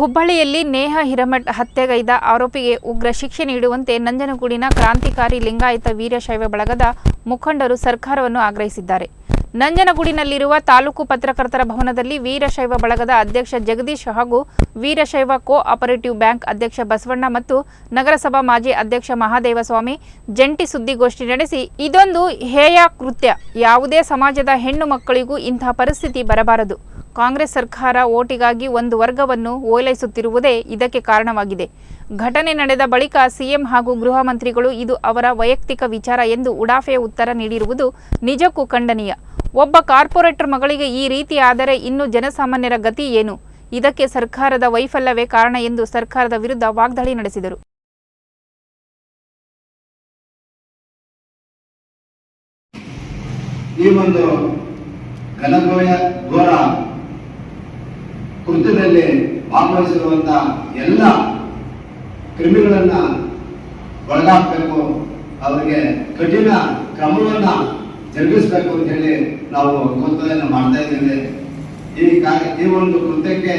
ಹುಬ್ಬಳ್ಳಿಯಲ್ಲಿ ನೇಹ ಹಿರಮಠ್ ಹತ್ಯೆಗೈದ ಆರೋಪಿಗೆ ಉಗ್ರ ಶಿಕ್ಷೆ ನೀಡುವಂತೆ ನಂಜನಗೂಡಿನ ಕ್ರಾಂತಿಕಾರಿ ಲಿಂಗಾಯತ ವೀರಶೈವ ಬಳಗದ ಮುಖಂಡರು ಸರ್ಕಾರವನ್ನು ಆಗ್ರಹಿಸಿದ್ದಾರೆ. ನಂಜನಗೂಡಿನಲ್ಲಿರುವ ತಾಲೂಕು ಪತ್ರಕರ್ತರ ಭವನದಲ್ಲಿ ವೀರಶೈವ ಬಳಗದ ಅಧ್ಯಕ್ಷ ಜಗದೀಶ್ ಹಾಗೂ ವೀರಶೈವ ಕೋ ಆಪರೇಟಿವ್ ಬ್ಯಾಂಕ್ ಅಧ್ಯಕ್ಷ ಬಸವಣ್ಣ ಮತ್ತು ನಗರಸಭಾ ಮಾಜಿ ಅಧ್ಯಕ್ಷ ಮಹಾದೇವಸ್ವಾಮಿ ಜಂಟಿ ಸುದ್ದಿಗೋಷ್ಠಿ ನಡೆಸಿ, ಇದೊಂದು ಹೇಯ ಕೃತ್ಯ. ಯಾವುದೇ ಸಮಾಜದ ಹೆಣ್ಣು ಮಕ್ಕಳಿಗೂ ಇಂತಹ ಪರಿಸ್ಥಿತಿ ಬರಬಾರದು. ಕಾಂಗ್ರೆಸ್ ಸರ್ಕಾರ ಓಟಿಗಾಗಿ ಒಂದು ವರ್ಗವನ್ನು ಓಲೈಸುತ್ತಿರುವುದೇ ಇದಕ್ಕೆ ಕಾರಣವಾಗಿದೆ. ಘಟನೆ ನಡೆದ ಬಳಿಕ ಸಿಎಂ ಹಾಗೂ ಗೃಹ ಮಂತ್ರಿಗಳು ಇದು ಅವರ ವೈಯಕ್ತಿಕ ವಿಚಾರ ಎಂದು ಉಡಾಫೆಯ ಉತ್ತರ ನೀಡಿರುವುದು ನಿಜಕ್ಕೂ ಖಂಡನೀಯ. ಒಬ್ಬ ಕಾರ್ಪೊರೇಟರ್ ಮಗಳಿಗೆ ಈ ರೀತಿ ಆದರೆ ಇನ್ನು ಜನಸಾಮಾನ್ಯರ ಗತಿ ಏನು? ಇದಕ್ಕೆ ಸರ್ಕಾರದ ವೈಫಲ್ಯವೇ ಕಾರಣ ಎಂದು ಸರ್ಕಾರದ ವಿರುದ್ಧ ವಾಗ್ದಾಳಿ ನಡೆಸಿದರು. ಈ ಒಂದು ಘನಘೋರ ಕೃತ್ಯದಲ್ಲಿ ಭಾಗವಹಿಸಿರುವಂತ ಎಲ್ಲ ಕ್ರಿಮಿಗಳನ್ನ ಒಳಗಾಕ್ಬೇಕು, ಅವರಿಗೆ ಕಠಿಣ ಕ್ರಮವನ್ನ ಜರುಗಿಸ್ಬೇಕು ಅಂತ ಹೇಳಿ ನಾವು ಕೃತ್ಯವನ್ನು ಮಾಡ್ತಾ ಇದ್ದೇವೆ. ಈ ಕಾರ್ಯ ಈ ಒಂದು ಕೃತ್ಯಕ್ಕೆ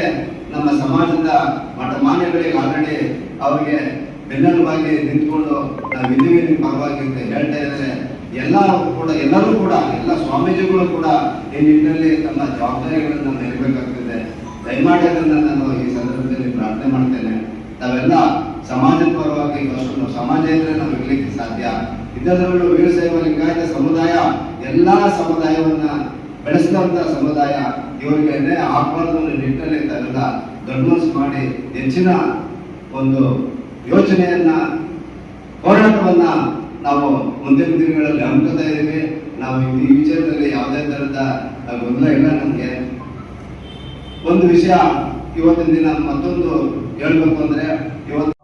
ನಮ್ಮ ಸಮಾಜದ ಮಠಮಾನ್ಯಗಳಿಗೆ ಆಲ್ರೆಡಿ ಅವರಿಗೆ ಬೆನ್ನೆಲುಬಾಗಿ ನಿಂತ್ಕೊಂಡು ನಾವು ಇಲ್ಲಿ ಪರವಾಗಿ ಅಂತ ಹೇಳ್ತಾ ಇದ್ದಾರೆ ಎಲ್ಲ ಕೂಡ, ಎಲ್ಲರೂ ಕೂಡ, ಎಲ್ಲ ಸ್ವಾಮೀಜಿಗಳು ಕೂಡ ಈ ನಿಟ್ಟಿನಲ್ಲಿ ತಮ್ಮ ಜವಾಬ್ದಾರಿಗಳನ್ನು ನಿರ್ಬೇಕಾಗ್ತದೆ ದಯಮಾಡಿ ಅದನ್ನ ನಾನು ಈ ಸಂದರ್ಭದಲ್ಲಿ ಪ್ರಾರ್ಥನೆ ಮಾಡ್ತೇನೆ. ನಾವೆಲ್ಲ ಸಮಾಜದ ಪರವಾಗಿ ಅಷ್ಟು ಸಮಾಜ ಇದ್ರೆ ನಾವು ಇರ್ಲಿಕ್ಕೆ ಸಾಧ್ಯ. ಇದರಲ್ಲೂ ವೀರಶೈವ ಲಿಂಗಾಯತ ಸಮುದಾಯ, ಎಲ್ಲಾ ಸಮುದಾಯವನ್ನ ಬೆಳೆಸಿದಂತ ಸಮುದಾಯ, ಇವರಿಗೆ ಆಹ್ವಾನವನ್ನು ನಿಟ್ಟಿನಲ್ಲಿ ತಾವೆಲ್ಲ ದೊಡ್ಡ ಮನಸ್ಸು ಮಾಡಿ ಹೆಚ್ಚಿನ ಒಂದು ಯೋಚನೆಯನ್ನ, ಹೋರಾಟವನ್ನ ನಾವು ಮುಂದಿನ ದಿನಗಳಲ್ಲಿ ಹಮ್ಮಿಕೊತಾ ಇದ್ದೀವಿ. ನಾವು ಈ ವಿಚಾರದಲ್ಲಿ ಯಾವುದೇ ತರಹದ ಗೊಂದಲ ಇಲ್ಲ ನಮಗೆ. ಒಂದು ವಿಷಯ ಇವತ್ತಿನ ದಿನ ಮತ್ತೊಂದು ಹೇಳ್ಬೇಕು ಅಂದ್ರೆ ಇವತ್ತು